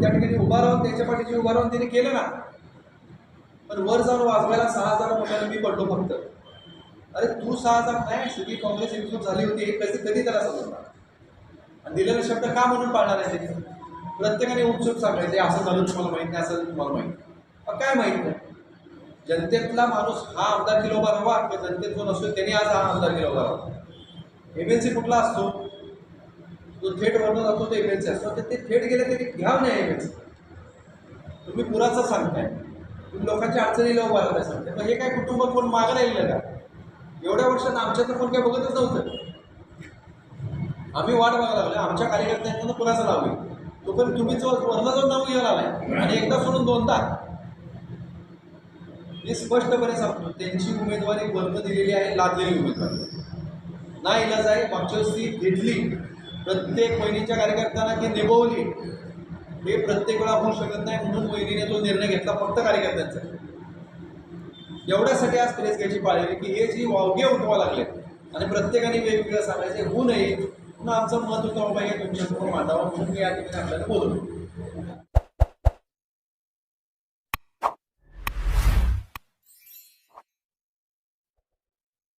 त्या ठिकाणी उभा राहून त्यांच्या पाठीशी उभा राहून त्यांनी केलं ना पण वर जाऊन वाजवायला सहा हजार मुलांना मी पडलो फक्त. अरे तू सहा हजार नाही सगळी काँग्रेस इन्क्लूड झाली होती हे कधी कधी त्याला समजणार? आणि दिलेला शब्द का म्हणून पाळणार आहे प्रत्येकाने उत्सुक सांगायचे असं झालं तुम्हाला माहीत नाही असं तुम्हाला माहीत नाही. काय माहीत नाही? जनतेतला माणूस हा आमदार किलो उभा राहावा किंवा जनतेत जो नसतो त्याने आज हा आमदार किलो उभा राहावा एम एल सी कुठला असतो? जो थेट वरनं जातो ते एम असतो तर ते थेट गेले तरी घ्याव नाही एम तुम्ही पुराचं सांगताय. तुम्ही लोकांच्या अडचणीला उभा राहताय सांगताय. पण हे काय कुटुंब कोण मागायला येईल का? एवढ्या वर्षात तर कोण काय बघतच नव्हतं. आम्ही वाट बघायला लागलो आमच्या कार्यकर्त्यांना पुराचं लावली तो पण तुम्ही जो वरला जाऊन नाव घ्यायला आलाय आणि एकदा सोडून दोनदा. मी स्पष्टपणे सांगतो. त्यांची उमेदवारी वर्ग दिलेली आहे लादलेली उमेदवारी. ना इलाज आहे मागच्या वर्षी घेतली प्रत्येक वहिनीच्या कार्यकर्त्यांना ती निभवली. हे प्रत्येक वेळा होऊ शकत नाही म्हणून वहिनीने तो निर्णय घेतला फक्त कार्यकर्त्यांचा. एवढ्यासाठी आज प्रेस घ्यायची पाळली की हे जी वावगे उठवा लागले. आणि प्रत्येकाने वेगवेगळं सांगायचे होऊ नये म्हणून आमचं मत होतं बाबा हे तुमच्यासमोर मांडावं म्हणून मी या ठिकाणी आपल्याला बोलतो